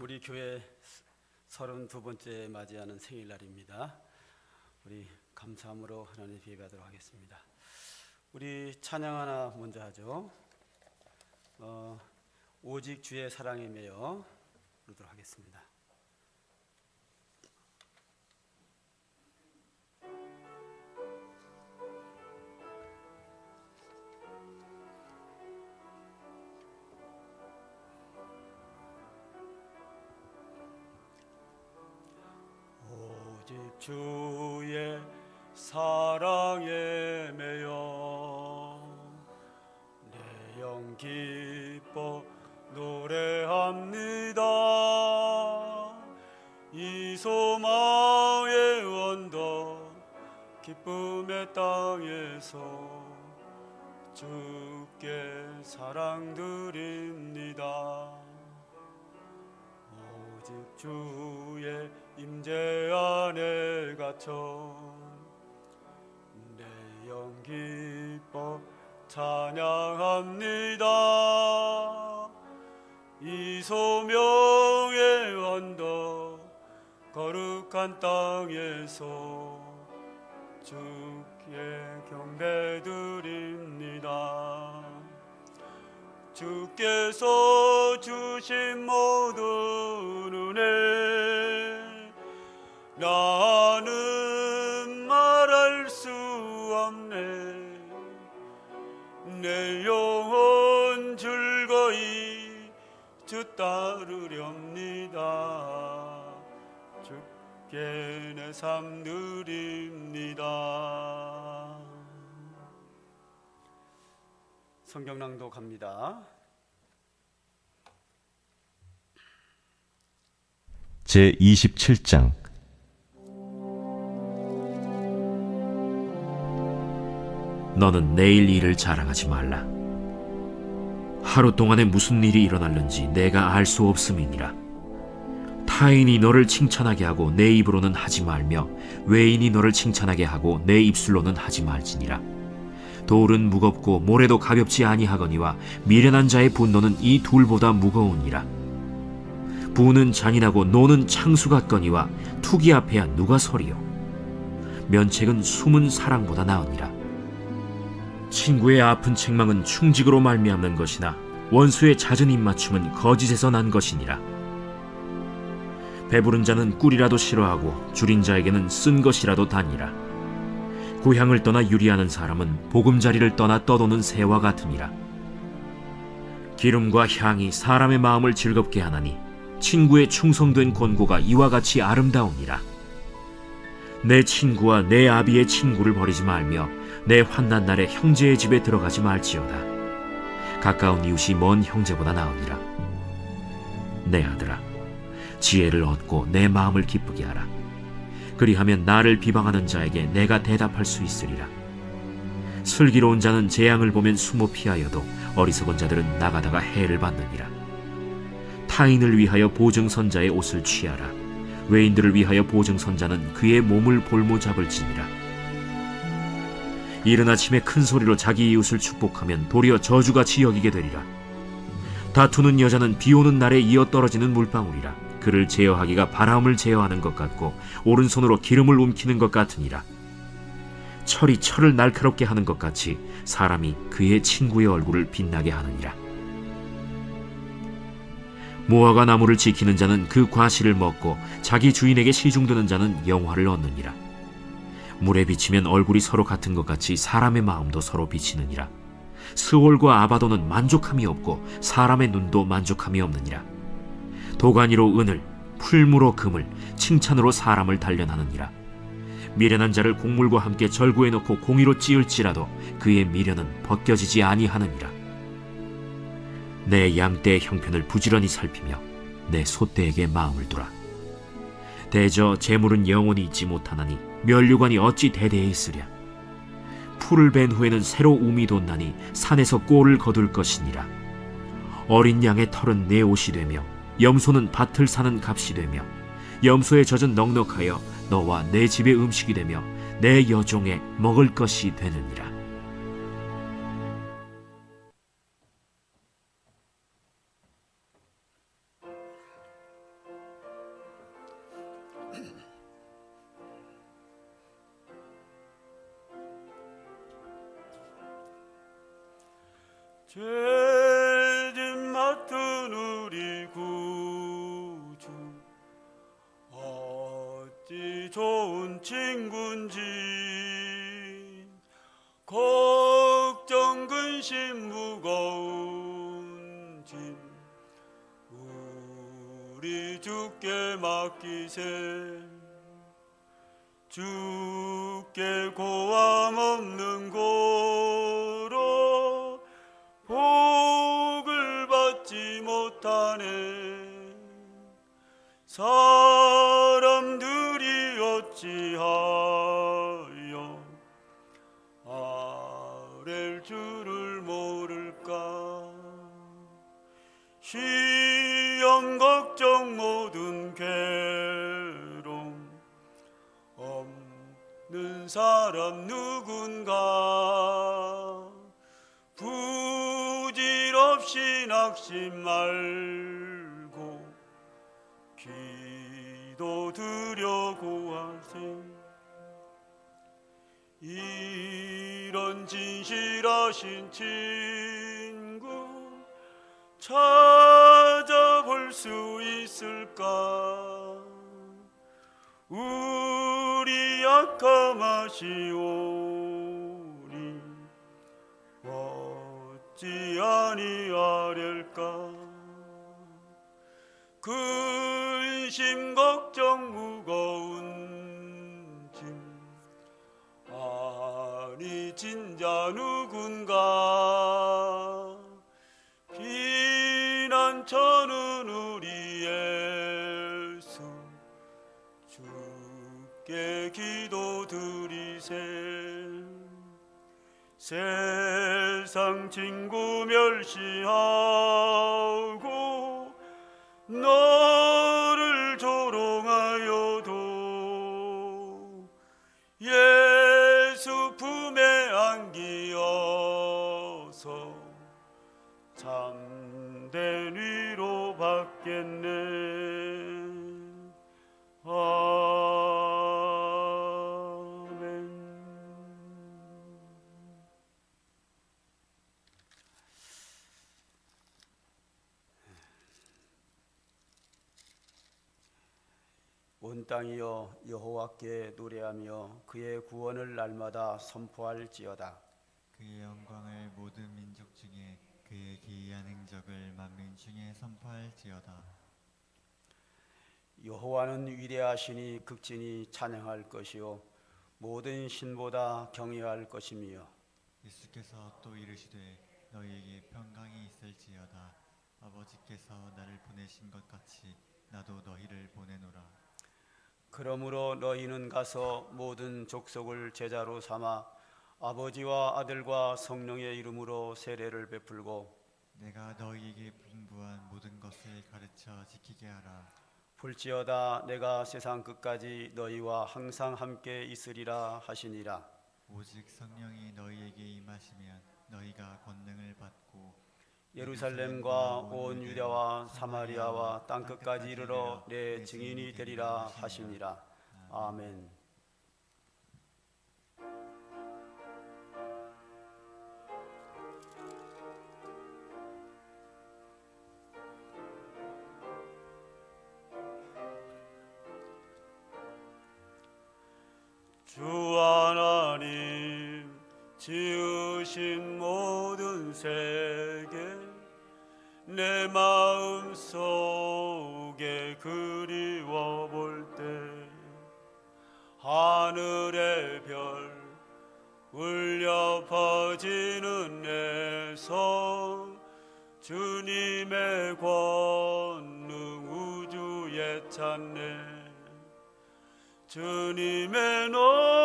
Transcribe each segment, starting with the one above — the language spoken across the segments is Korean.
우리 교회 서른 두 번째 맞이하는 생일날입니다. 우리 감사함으로 하나님 예배하도록 하겠습니다. 우리 찬양 하나 먼저 하죠. 어, 오직 주의 사랑에 매여 부르도록 하겠습니다. 영 기뻐 노래합니다. 이 소망의 언덕 기쁨의 땅에서 주께 사랑 드립니다. 오직 주의 임재 안에 갇혀 내 영 기뻐 찬양합니다. 이 소명의 언덕 거룩한 땅에서 주께 경배드립니다. 주께서 주신 모든 은혜 나 삶 드립니다 성경낭도 갑니다 제 27장 너는 내일 일을 자랑하지 말라. 하루 동안에 무슨 일이 일어날는지 내가 알 수 없음이니라. 타인이 너를 칭찬하게 하고 내 입으로는 하지 말며 외인이 너를 칭찬하게 하고 내 입술로는 하지 말지니라. 돌은 무겁고 모래도 가볍지 아니하거니와 미련한 자의 분노는 이 둘보다 무거우니라. 부는 잔인하고 노는 창수 같거니와 투기 앞에야 누가 서리요. 면책은 숨은 사랑보다 나으니라. 친구의 아픈 책망은 충직으로 말미암는 것이나 원수의 잦은 입맞춤은 거짓에서 난 것이니라. 배부른 자는 꿀이라도 싫어하고 줄인 자에게는 쓴 것이라도 다니라. 고향을 떠나 유리하는 사람은 보금자리를 떠나 떠도는 새와 같으니라. 기름과 향이 사람의 마음을 즐겁게 하나니 친구의 충성된 권고가 이와 같이 아름다우니라. 내 친구와 내 아비의 친구를 버리지 말며 내 환난 날에 형제의 집에 들어가지 말지어다. 가까운 이웃이 먼 형제보다 나으니라. 내 아들아, 지혜를 얻고 내 마음을 기쁘게 하라. 그리하면 나를 비방하는 자에게 내가 대답할 수 있으리라. 슬기로운 자는 재앙을 보면 숨어 피하여도 어리석은 자들은 나가다가 해를 받느니라. 타인을 위하여 보증선자의 옷을 취하라. 외인들을 위하여 보증선자는 그의 몸을 볼모 잡을 지니라. 이른 아침에 큰 소리로 자기 이웃을 축복하면 도리어 저주같이 여기게 되리라. 다투는 여자는 비 오는 날에 이어 떨어지는 물방울이라. 그를 제어하기가 바람을 제어하는 것 같고 오른손으로 기름을 움키는 것 같으니라. 철이 철을 날카롭게 하는 것 같이 사람이 그의 친구의 얼굴을 빛나게 하느니라. 무화과 나무를 지키는 자는 그 과실을 먹고 자기 주인에게 시중드는 자는 영화를 얻느니라. 물에 비치면 얼굴이 서로 같은 것 같이 사람의 마음도 서로 비치느니라. 스올과 아바도는 만족함이 없고 사람의 눈도 만족함이 없느니라. 도가니로 은을, 풀무로 금을, 칭찬으로 사람을 단련하느니라. 미련한 자를 곡물과 함께 절구해 놓고 공의로 찌을지라도 그의 미련은 벗겨지지 아니하느니라. 내 양떼의 형편을 부지런히 살피며 내 소떼에게 마음을 두라. 대저 재물은 영원히 있지 못하나니 면류관이 어찌 대대에 있으랴. 풀을 벤 후에는 새로 움이 돋나니 산에서 꼴을 거둘 것이니라. 어린 양의 털은 내 옷이 되며 염소는 밭을 사는 값이 되며 염소의 젖은 넉넉하여 너와 내 집의 음식이 되며 내 여종의 먹을 것이 되느니라. 제 좋은 친군지 걱정 근심 무거운 짐 우리 주께 맡기세. 주께 고함 없는 고 시험 걱정 모든 괴로움. 없는 사람 누군가 부질없이 낙심 말고 기도 드려 구하세 이런 진실하신 친구 찾아볼 수 있을까? 우리 약함하시오니 어찌 아니하될까? 근심 걱정 무거운 짐 아니 진자 누군가 세상 친구 멸시하고 온 땅이여 여호와께 노래하며 그의 구원을 날마다 선포할지어다 그의 영광을 모든 민족 중에 그의 기이한 행적을 만민 중에 선포할지어다. 여호와는 위대하시니 극진히 찬양할 것이요 모든 신보다 경외할 것이며 예수께서 또 이르시되 너희에게 평강이 있을지어다. 아버지께서 나를 보내신 것 같이 나도 너희를 보내노라. 그러므로 너희는 가서 모든 족속을 제자로 삼아 아버지와 아들과 성령의 이름으로 세례를 베풀고 내가 너희에게 분부한 모든 것을 가르쳐 지키게 하라. 볼지어다 내가 세상 끝까지 너희와 항상 함께 있으리라 하시니라 오직 성령이 너희에게 임하시면 너희가 권능을 받고 예루살렘과 온 유다와 사마리아와 땅 끝까지 이르러 내 증인이 되리라 하시니라 아멘. 찾네. 주님의 높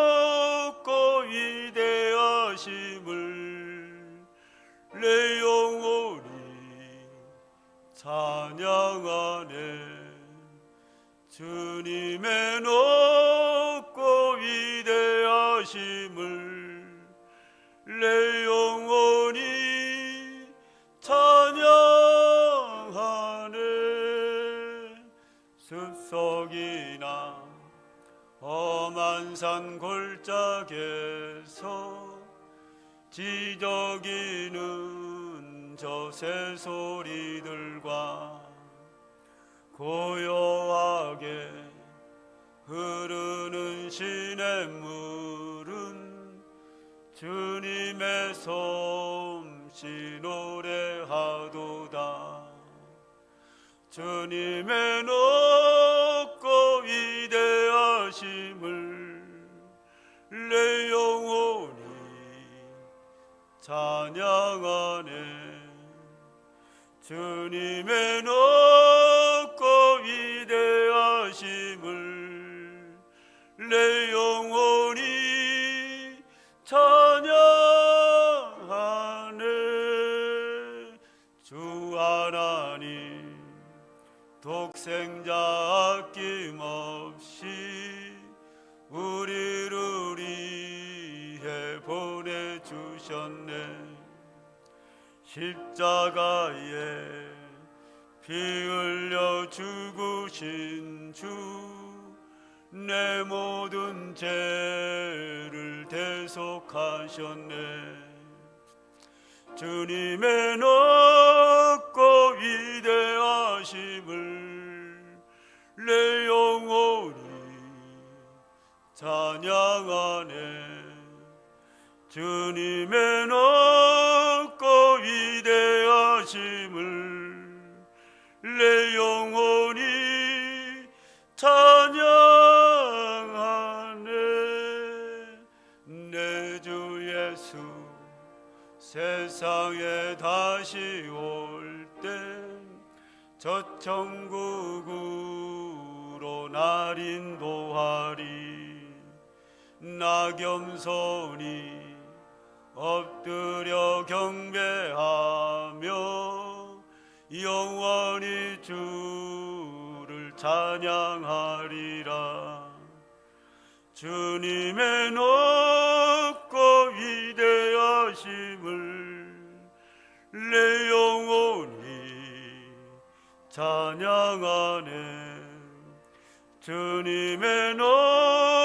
골짜기에서 지저귀는 저 새소리들과 고요하게 흐르는 시냇물은 주님의 솜씨 노래하도다. 주님의 높 찬양하네. 주님의 높 십자가에 피 흘려 죽으신 주 내 모든 죄를 대속하셨네. 주님의 높고 위대하심을 내 영혼이 찬양하네. 주님의 높고 위대하심을 내 영혼이 찬양하네. 내 주 예수 세상에 다시 올땐저 천국으로 날 인도하리. 나 겸손히 엎드려 경배하며 영원히 주를 찬양하리라. 주님의 높고 위대하심을 내 영혼이 찬양하네. 주님의 높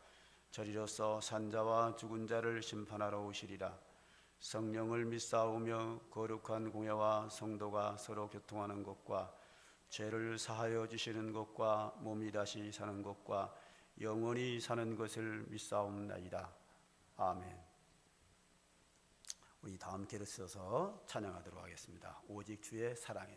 저리로서 산자와 죽은 자를 심판하러 오시리라. 성령을 믿사오며 거룩한 공예와 성도가 서로 교통하는 것과 죄를 사하여 주시는 것과 몸이 다시 사는 것과 영원히 사는 것을 믿사옵나이다. 아멘. 우리 다 함께 쓰셔서 찬양하도록 하겠습니다. 오직 주의 사랑에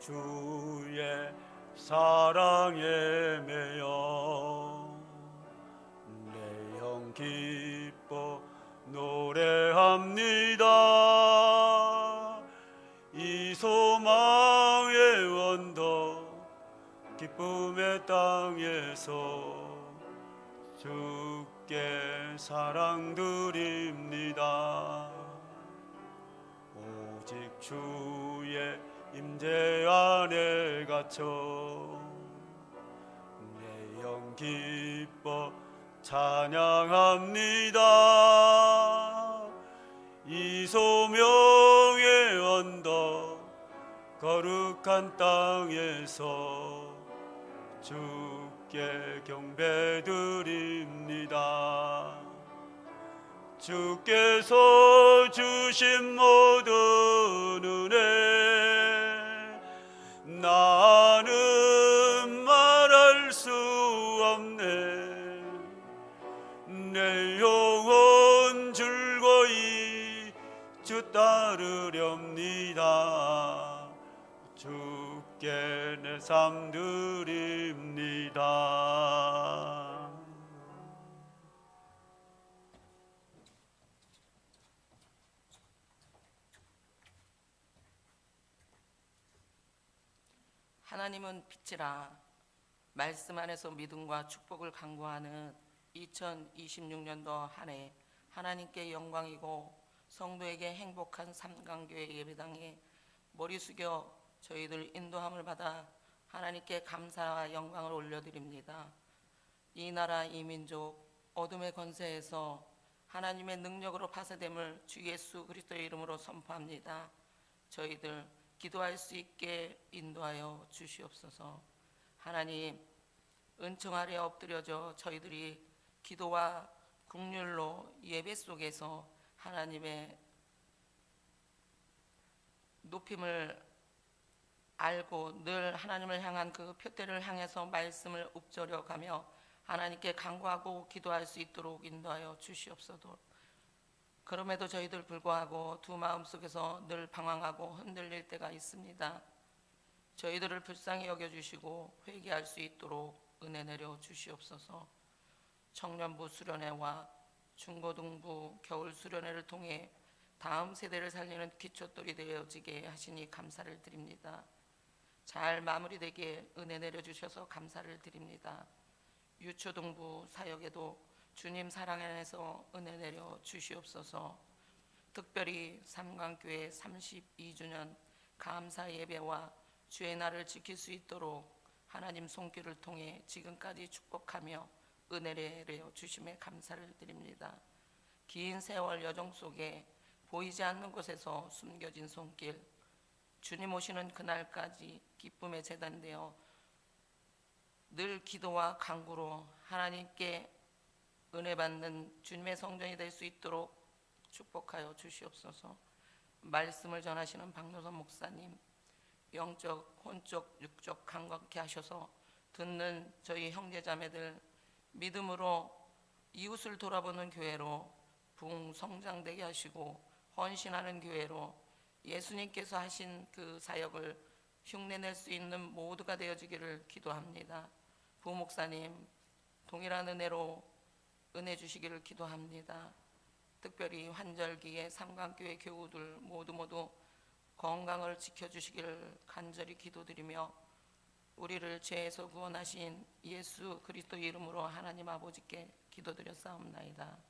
주의 사랑에 매여 내 영 기뻐 노래합니다. 이 소망의 원더 기쁨의 땅에서 주께 사랑 드립니다. 오직 주의 임재 갇혀 내영 기뻐 찬양합니다. 이 소명의 언덕 거룩한 땅에서 주께 경배드립니다. 주께서 주신 모든 감사함 드립니다. 하나님은 빛이라 말씀 안에서 믿음과 축복을 강구하는 2026년도 한 해 하나님께 영광이고 성도에게 행복한 삼강교회 예배당에 머리 숙여 저희들 인도함을 받아 하나님께 감사와 영광을 올려드립니다. 이 나라 이 민족 어둠의 권세에서 하나님의 능력으로 파쇄됨을 주 예수 그리스도의 이름으로 선포합니다. 저희들 기도할 수 있게 인도하여 주시옵소서. 하나님 은총 아래 엎드려져 저희들이 기도와 국률로 예배 속에서 하나님의 높임을 알고 늘 하나님을 향한 그 표대를 향해서 말씀을 읊조려 가며 하나님께 간구하고 기도할 수 있도록 인도하여 주시옵소서. 그럼에도 저희들 불구하고 두 마음 속에서 늘 방황하고 흔들릴 때가 있습니다. 저희들을 불쌍히 여겨 주시고 회개할 수 있도록 은혜 내려 주시옵소서. 청년부 수련회와 중고등부 겨울 수련회를 통해 다음 세대를 살리는 기초돌이 되어지게 하시니 감사를 드립니다. 잘 마무리되게 은혜 내려 주셔서 감사를 드립니다. 유초등부 사역에도 주님 사랑 안에서 은혜 내려 주시옵소서. 특별히 삼강교회 32주년 감사 예배와 주의 날을 지킬 수 있도록 하나님 손길을 통해 지금까지 축복하며 은혜를 내려 주심에 감사를 드립니다. 긴 세월 여정 속에 보이지 않는 곳에서 숨겨진 손길 주님 오시는 그날까지 기쁨의 재단되어 늘 기도와 간구로 하나님께 은혜 받는 주님의 성전이 될 수 있도록 축복하여 주시옵소서. 말씀을 전하시는 박노선 목사님, 영적, 혼적, 육적 강건케 하셔서 듣는 저희 형제자매들 믿음으로 이웃을 돌아보는 교회로 부흥 성장되게 하시고 헌신하는 교회로 예수님께서 하신 그 사역을 흉내낼 수 있는 모두가 되어지기를 기도합니다. 부목사님 동일한 은혜로 은혜 주시기를 기도합니다. 특별히 환절기에 삼강교회 교우들 모두 모두 건강을 지켜주시기를 간절히 기도드리며 우리를 죄에서 구원하신 예수 그리스도 이름으로 하나님 아버지께 기도드렸사옵나이다.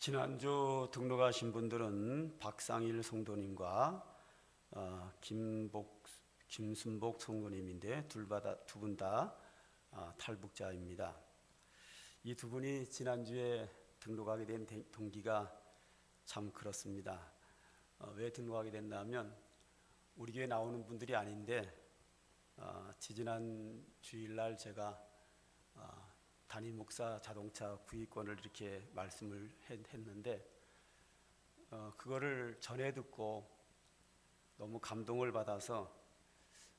지난주 등록하신 분들은 박상일 성도님과 어, 김복 김순복 성도님인데 둘 분다 탈북자입니다. 이 두 분이 지난주에 등록하게 된 대- 동기가 참 그렇습니다. 어, 왜 등록하게 됐냐면 우리 교회 나오는 분들이 아닌데 어, 지지난 주일날 제가 어, 담임 목사 자동차 구입권을 이렇게 말씀을 했, 는데 어, 그거를 전해 듣고 너무 감동을 받아서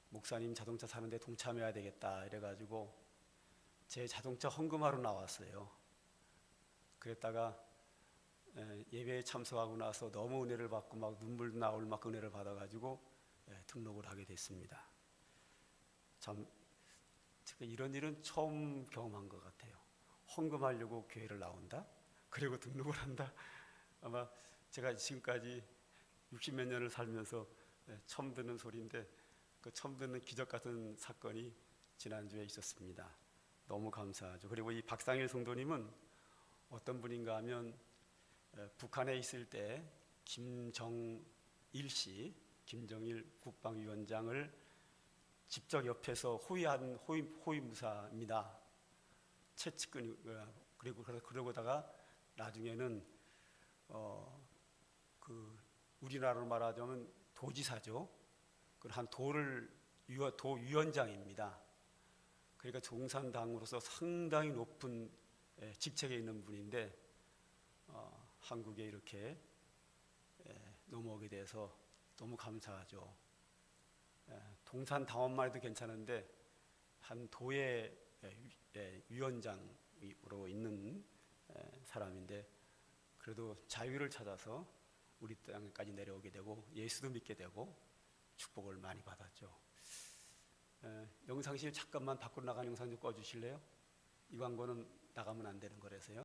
목사님 자동차 사는데 동참해야 되겠다 이래가지고 제 자동차 헌금하러 나왔어요. 그랬다가 에, 예배에 참석하고 나서 너무 은혜를 받고 막 눈물 나올 만큼 은혜를 받아가지고 예, 등록을 하게 됐습니다. 참 이런 일은 처음 경험한 것 같아요. 헌금하려고 교회를 나온다? 그리고 등록을 한다? 아마 제가 지금까지 60몇 년을 살면서 예, 처음 듣는 소리인데 그 처음 듣는 기적 같은 사건이 지난주에 있었습니다. 너무 감사하죠. 그리고 이 박상일 성도님은 어떤 분인가 하면 에, 북한에 있을 때 김정일 씨, 김정일 국방위원장을 직접 옆에서 호위한 호위, 호위무사입니다. 어, 그리고 그러- 그러고다가 나중에는 어, 그 우리나라로 말하자면 도지사죠. 그리고 한 도를 위원, 도 위원장입니다. 그러니까 종산당으로서 상당히 높은 예, 직책에 있는 분인데 어, 한국에 이렇게 예, 넘어오게 돼서 너무 감사하죠. 예, 동산 당원만 해도 괜찮은데 한 도의 예, 위- 예, 위원장으로 있는 예, 사람인데 그래도 자유를 찾아서 우리 땅까지 내려오게 되고 예수도 믿게 되고 축복을 많이 받았죠. 예, 영상실 잠깐만 밖으로 나가는 영상 좀 꺼주실래요? 이 광고는 나가면 안 되는 거라서요.